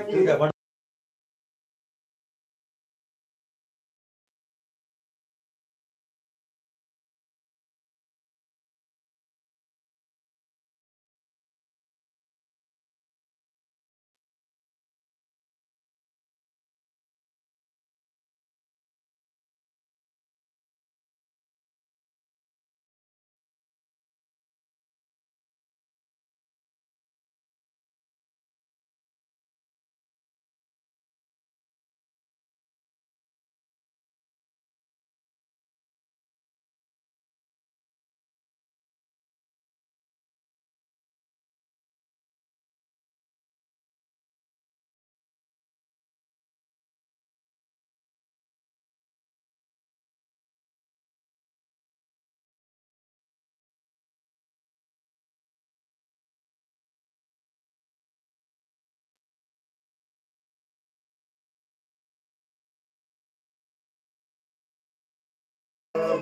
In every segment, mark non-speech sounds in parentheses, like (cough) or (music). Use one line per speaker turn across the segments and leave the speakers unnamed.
ठीक आहे पण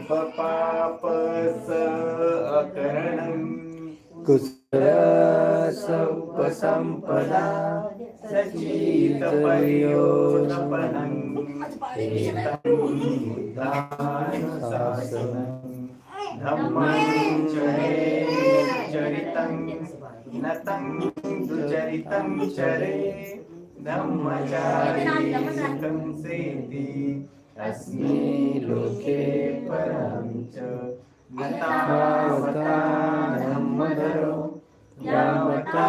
पापस अकरणम्
कुशलसंपदा
सचीतपयोनपनम् एतं बुद्धानुशासनम् धम्मं चरे चरितं नतं दुचरितं चरे धम्मचारी सुखं सेति अस्मि लोके परं च धम्मधरो यावता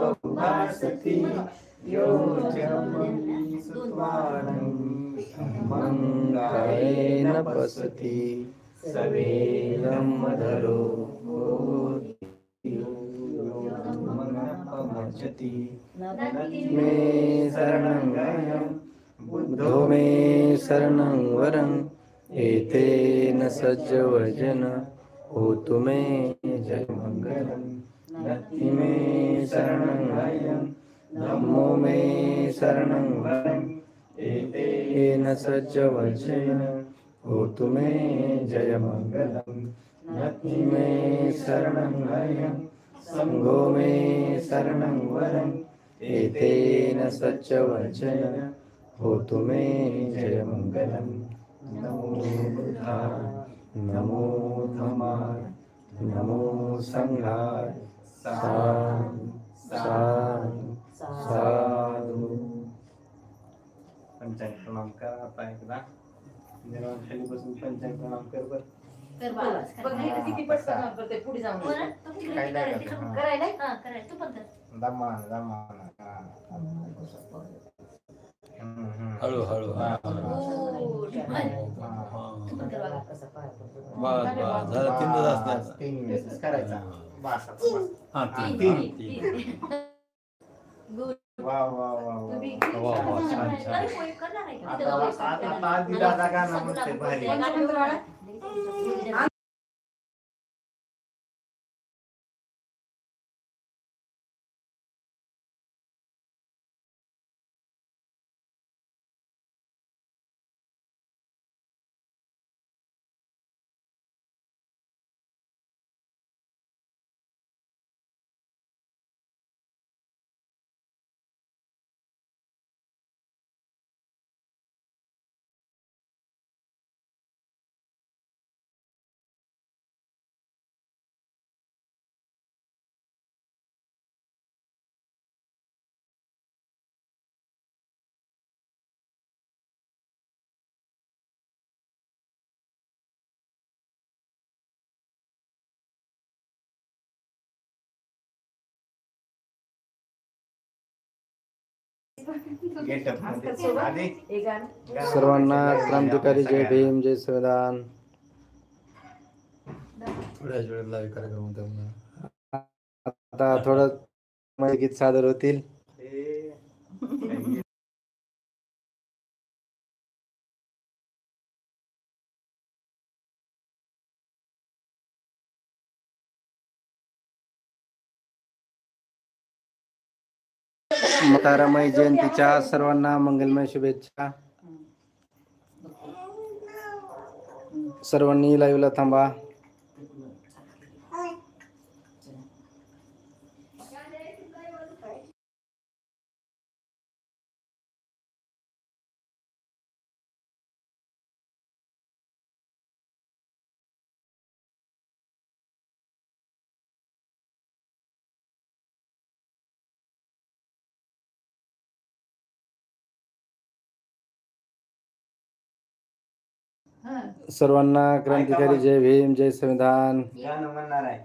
बहुभासति यो जन्मनि सुत्वानं मङ्गायेन पसति। सवे धम्मधरो मनपमर्चति मे शरणं गयं
बुद्धो मे शरणं वरं एतेन सज्जवजन होतु मे
जयमङ्गलं मे शरणं गयं
धम्मो मे शरणं वरं
एतेन
सज्जवचन होतु मे
जयमङ्गलं।
मे शरणं गयं सङ्गो मे शरणं वरं एतेन सज्जवचन होतु मे जय
नमो बुद्धाय
नमो धम्माय नमो सङ्घाय साधु साधु साधु
पंचांग प्रणाम करा आता एकदा पंचांग कर बर
कर बाबा.
बघ नाही तर किती पटकन काम करते पुढे जाऊन?
तू
काय
करायचं?
हा.
करायला
हा, करायचं. तू पण कर.
दमान दमान
हळू हळू हा.
हो, ढिम्मल.
हा.
तू पण कर बाबा.
बस बस झालं तीन तास.
तीन करायचा बस.
हा तीन.
वा वा वा वा
वा, वा, छान, छान.
आता आता दादा गाणं म्हणते भारी
सर्वांना. क्रांतिकारी जय. भीम जय संविधान. आता थोडं गीत सादर होतील तारामाई जयंतीच्या सर्वांना मंगलमय शुभेच्छा. सर्वांनी लाईव्हला थांबा
हा
सर्वांना क्रांतिकारी जय भीम जय संविधान.
गाणं म्हणणार आहे.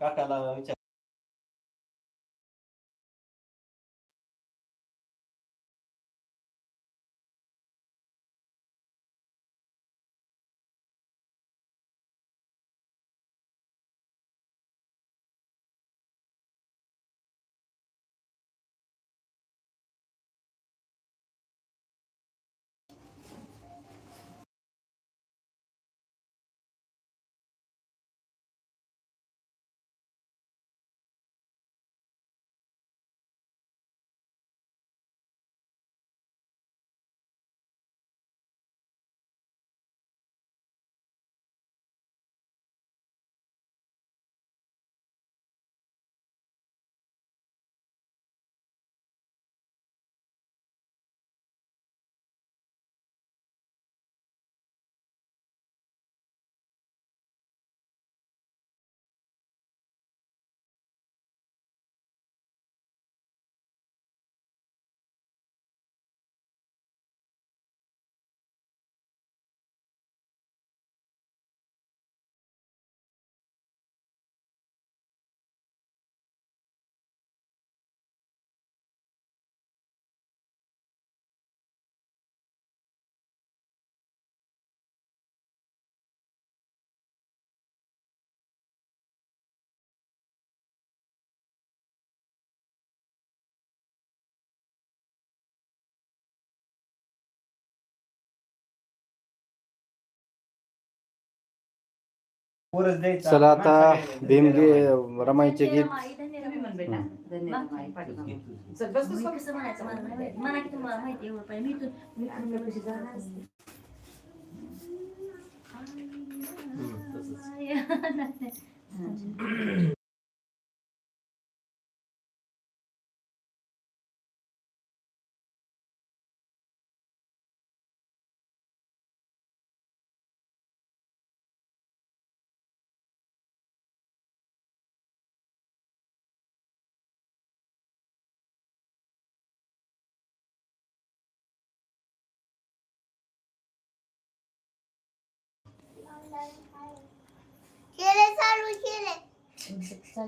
काकाला विचार
चला आता भीमगे रमाईचे गीत.
रमाई, (laughs)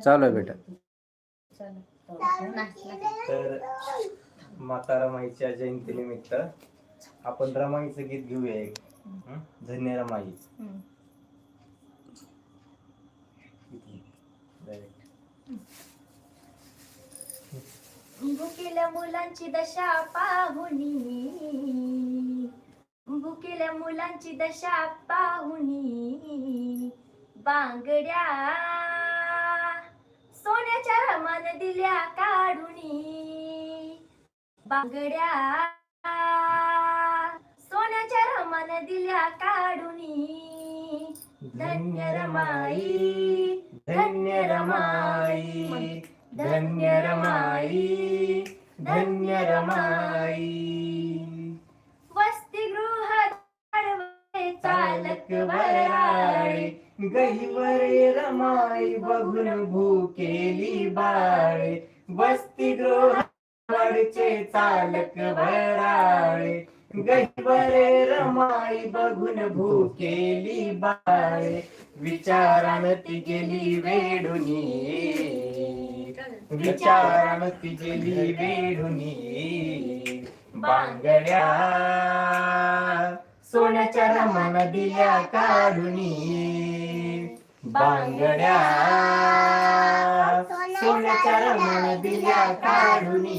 चालू
आहे बेटा.
तर माता रमाईच्या जयंतीनिमित्त आपण रमाईचं गीत घेऊया एक. हं? धन्य रमाई. Direct.
भुकेल्या मुलांची दशा पाहुनी भुकेल्या मुलांची दशा पाहुनी बांगड्या. सोन्याच्या रमान दिल्या काढुनी. बांगड्या. सोन्याच्या रमान दिल्या काढुनी. धन्य रमाई
धन्य रमाई धन्य रमाई धन्य रमाई
वस्तीगृह
चालक वराळे गहिवरे रमाई बघून भूकेली बाळे. वस्ती गृहाचे चालक भराळे गहिवरे रमाई बघून भूकेली बाळे. विचारान ती गेली वेडुनी विचारान ती गेली वेडुनी बांगड्या सोन्याच्या रमान दिल्या काढुनी बांगड्या. सोन्याच्या रमान दिल्या काढुनी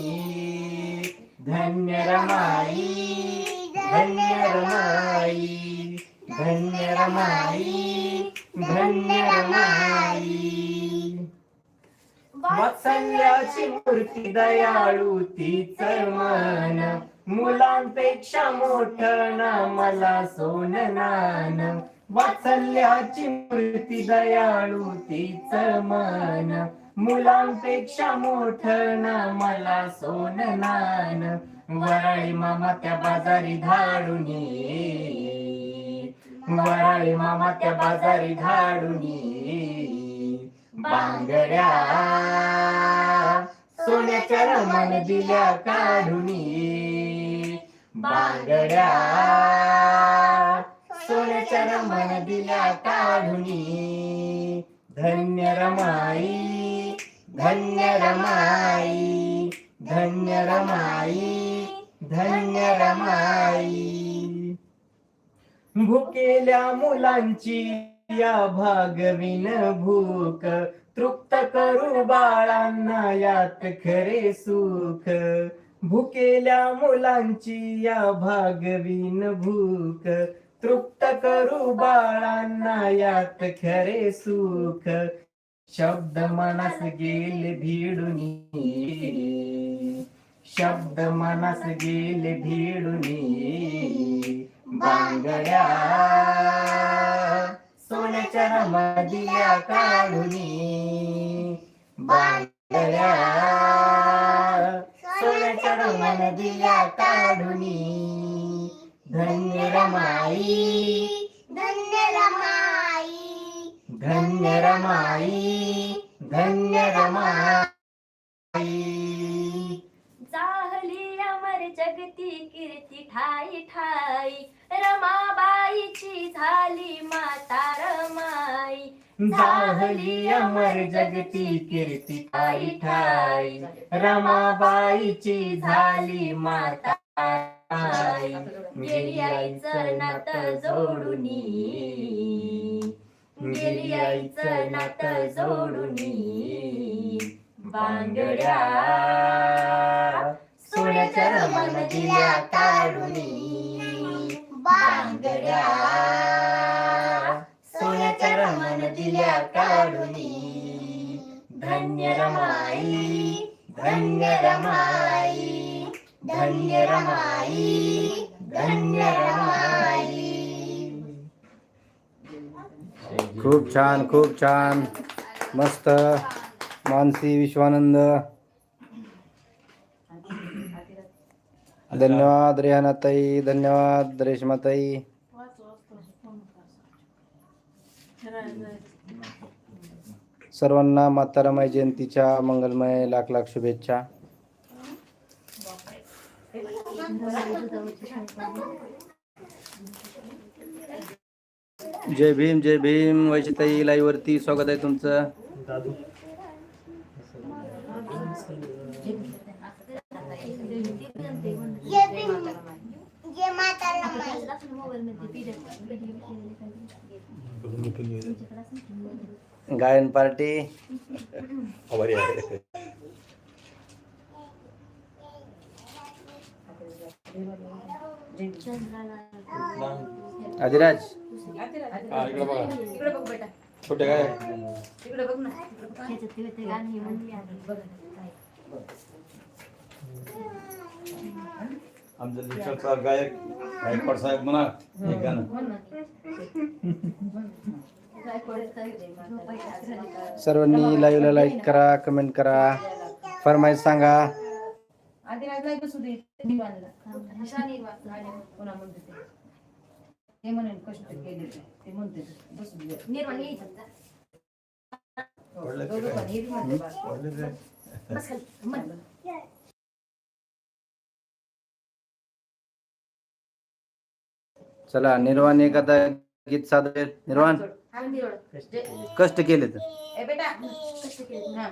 धन्य रमाई धन्य रमाई धन्य रमाई धन्य रमाई. वात्सल्याची मूर्ती दयाळू तीच मन. मुलांपेक्षा मोठ ना मला सोन नान वात्सल्याची मूर्ती दयाळू तीच मन मुलांपेक्षा मोठ ना मला सोन नान वराळी मामा त्या बाजारी धाडून वराळी मामा त्या बाजारी धाडून बांगड्या सोन्याच्या रमान दिल्या काढून बांगड्या. सोन्याच्या रमण दिल्या काढून. धन्य रमाई धन्य रमाई धन्य रमाई धन्य रमाई. भुकेल्या मुलांची या भागविन भूक. तृप्त करू बाळांना यात खरे सुख. भुकेल्या मुलांची या भागवीन भूक. तृप्त करू बाळांना यात खरे सुख. शब्द मनास गेले भिडून. शब्द मनास गेले भिडून. बांगड्या सोन्याच्या रमदिया काढून. बांगड्या सोन्याच्या रमान दिल्या काढून धन्य रमाई.
धन्य रमाई.
धन्य रमाई. धन्य रमाई.
जाहली अमर जगती कीर्ती ठाई ठाई. रमाबाईची झाली माता रमाई.
जाहली अमर जगती कीर्ती ठाई ठाई रमाबाईची झाली माता.
गेली आईचं नातं जोडून. गेली आईचं नातं जोडून. बांगड्या
सोन्याच्या रमान दिल्या काढून बांगड्या सोन्याच्या रमान दिल्या काढून. धन्य रमाई धन्य रमाई धन्य रमाई धन्य रमाई
खूप छान खूप छान. मस्त. मानसी विश्वानंद. धन्यवाद रेहानाताई धन्यवाद रेशमाताई. सर्वांना माता जयंतीच्या मंगलमय लाख लाख शुभेच्छा. जय भीम जय भीम. वैशिताई लाईव्ह वरती स्वागत आहे तुमचं.
दादू
ये बिन ये माता रमाई
गायन पार्टी. आदिराज.
हा
बेटा.
छोटे काय?
बघ.
आमचं लिखाणकार गायक गायकवाड साहेब म्हणा हे गाणं?
सर्वांनी लाईव्हला लाईक करा कमेंट करा फरमाईश सांगा
दे. कोणा म्हणते ते ते म्हणेन कष्ट केले ते. ते म्हणते. बसू दे
निर्वाण यायचं का?
हो,
पडलं ते
दोघं
काय?
पण हे बी म्हणते बा.
आवडले ते?
बस खाली. म्हण.
चला निर्वाण एखादा गीत सादर निर्वाण?
हा.
कष्ट केले. तर.
ए बेटा
कष्ट केले.
हा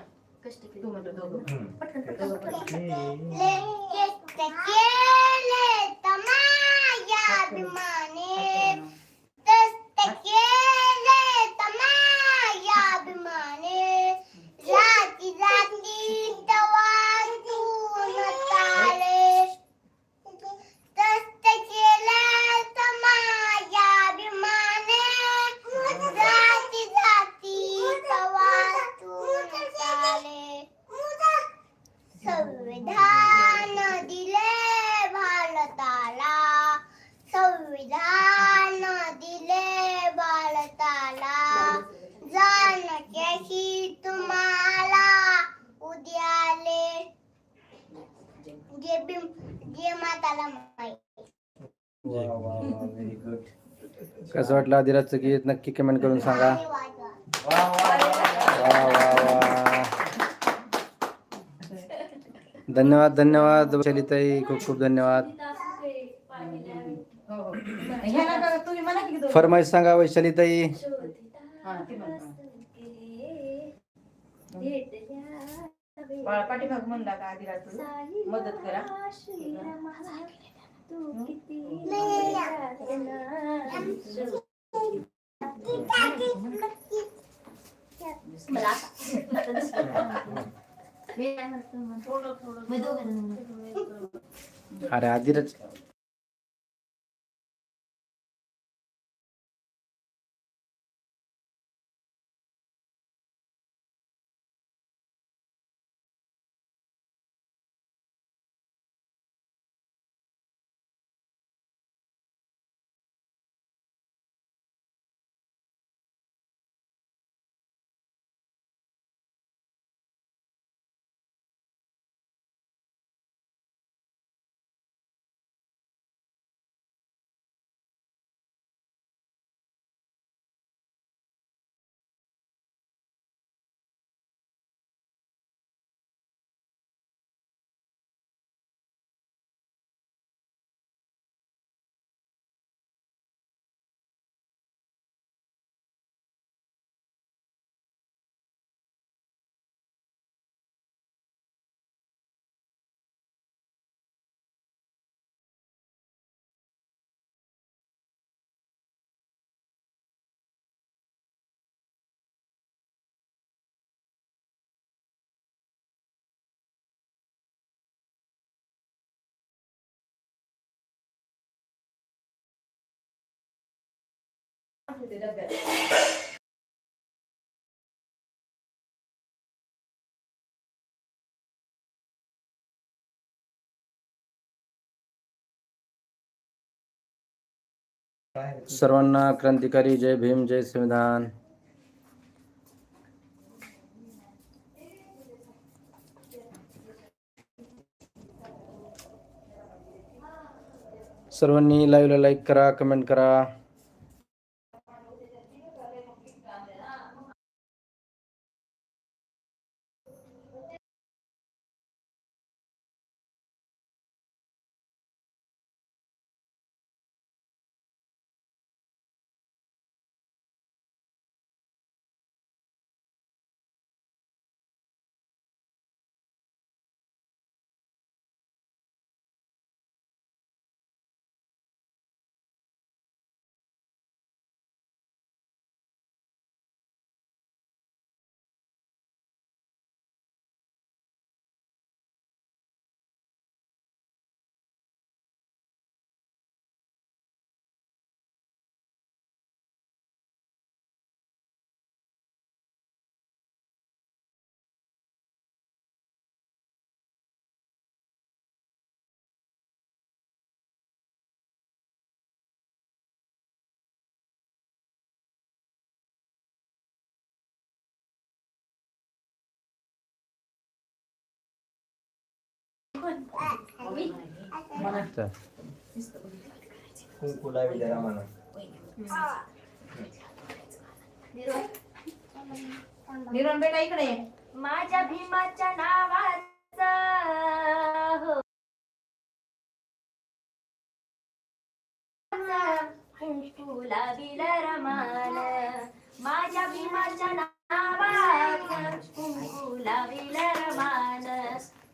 कष्ट केले.
तू म्हणतो दोघं
पटकन पटकन पटकन.
ले कष्ट केले तमाया अभिमाने कष्ट केले तमाया अभिमाने राती राती दवातून तारे कष्ट केले तमाया अभिमाने राती जे माताला माहिती
वा वा वा व्हेरी गुड
कसं वाटलं आदिराजचं गीत नक्की कमेंट करून सांगा
वाजवा.
वा वा वा
वा वा वा धन्यवाद धन्यवाद वैशालीताई खूप खूप धन्यवाद
हो हो ह्याला बघा, तुम्ही म्हणा की दोघं.
फरमाईश सांगा वैशालीताई
हा, ते म्हणा. बाळा पाठीमाग म्हणला का आधी राहतो मदत करा.
अरे सर्वांना क्रांतिकारी जय भीम जय संविधान। सर्वांनी लाईव्हला लाईक करा कमेंट करा.
कुंकुला विद्या म्हणा
निरोन बेटा इकडे
माझ्या भीमाच्या नावाचा. हो. कुंकुला विलरमान माझ्या भीमाच्या नावाचा. कुंकुला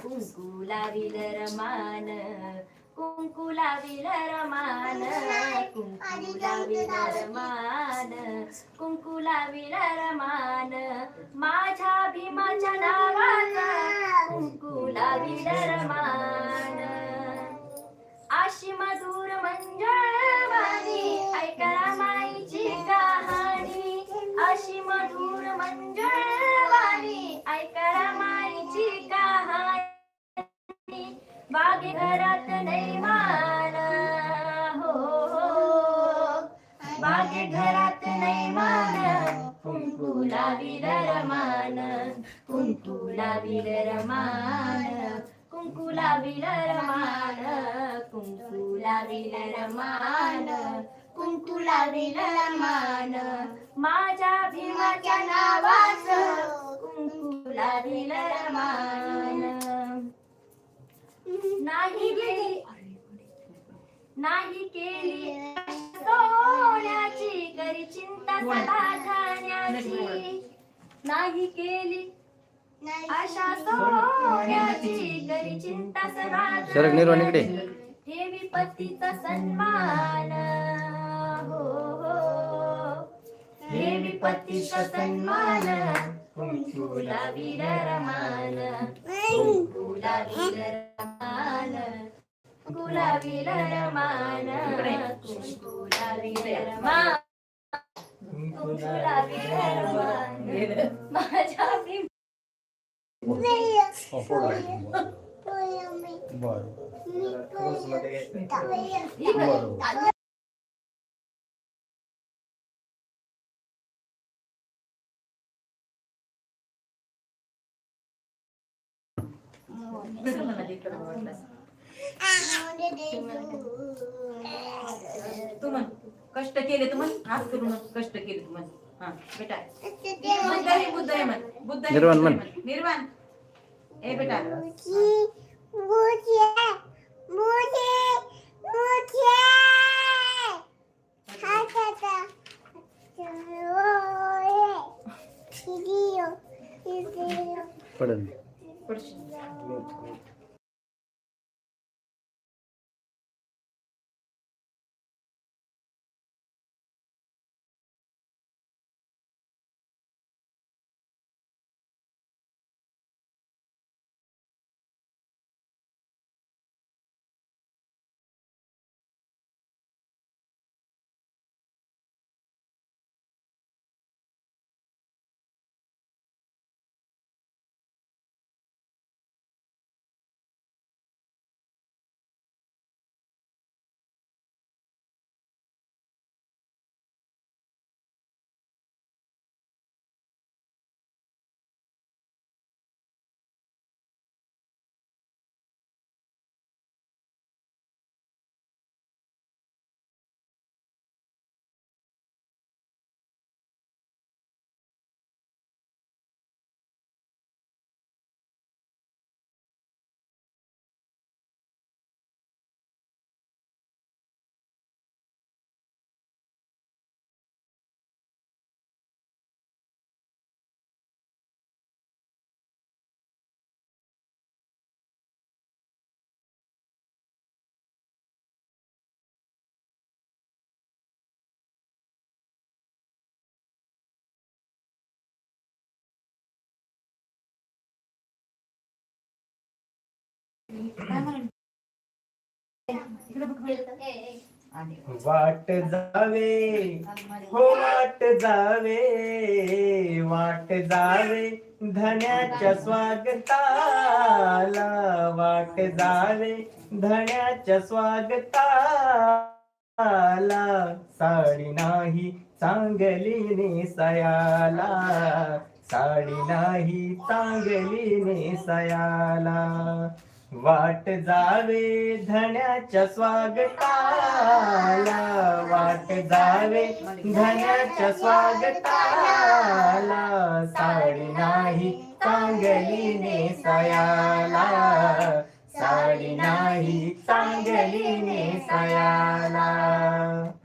विलरमान कुंकुला रमान कुंकुला विलरमान कुंकुला कुंकू कुंकुला रमान माझ्या भीमाच्या नावाचा कुंकुला रमान. आशी मधुर मंजळ कहाणी बागे घरात नैमान हो, हो हो बागे घरात नैमान कुंकुला विलरमान कुंकुला विलरमान कुंकुला लाविल मान कुंकू लाविल मान कुंकू लाविल रमान. माझ्या भीमाच्या नावाच कुंकुला लाविल रमान. नाही गेली नाही केली. सोन्याची करी चिंता समाधानाची. नाही केली. आशा सोन्याची करी चिंता
शरद निर्वाण इकडे.
समाधानाची ठेवी पतीचा सन्मान. हो हो. ठेवी पतीचा सन्मान. कुंकुला वीर रमान कुंकुला वीर रमान कुंकुला वीर रमान कुंकुला वीर रमान कुंकुला वीर रमान माझ्या भीम
फोडा. बरं
मध्ये घ्यायचं
बरं
तू म्हण कष्ट केले तू म्हण हात म्हण, कष्ट केले तू म्हण हा बेटा. बुद्ध म्हण.
निर्वाण म्हण.
निर्वाण. ए बेटा. Прочитайте.
वाट जावे हो वाट जावे वाट जावे धन्याच्या स्वागताला. वाट जावे धन्याच्या स्वागताला. साडी नाही चांगली सयाला. साडी नाही चांगली सयाला. वाट जावे धन्याच्या स्वागताला. वाट जावे धन्याच्या स्वागताला. साडी नाही चांगली नेसयाला साडी नाही चांगली नेसयाला